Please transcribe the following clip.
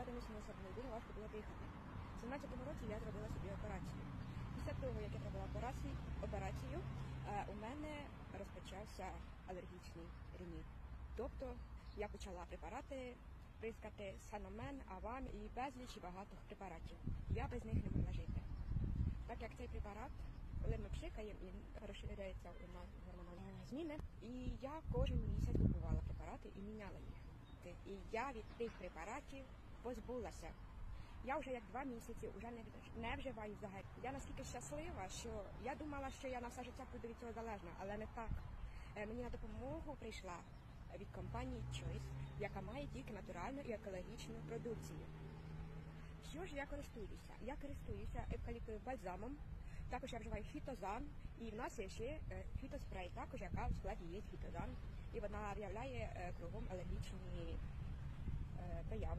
складений синусорний день, важко було дихати. В 17-му році я зробила собі операцію. Після того, як я зробила операцію, е, у мене розпочався алергічний рініт. Тобто я почала препарати прискати саномен, авам і безліч і препаратів. Я без них не могла жити. Так як цей препарат, коли ми пшикаємо, він розширяється на гормональні зміни. І я кожен місяць купувала препарати і міняла їх. І я від тих препаратів позбулася. Я вже як два місяці вже не, не вживаю взагалі. Я настільки щаслива, що я думала, що я на все життя буду від цього залежна, але не так. Е, Мені на допомогу прийшла від компанії Choice, яка має тільки натуральну і екологічну продукцію. Що ж я користуюся? Я користуюся евкаліптовим бальзамом, також я вживаю фітозан, і в нас є ще е, фітоспрей, також яка в складі є фітозан, і вона виявляє е, кругом алергічні.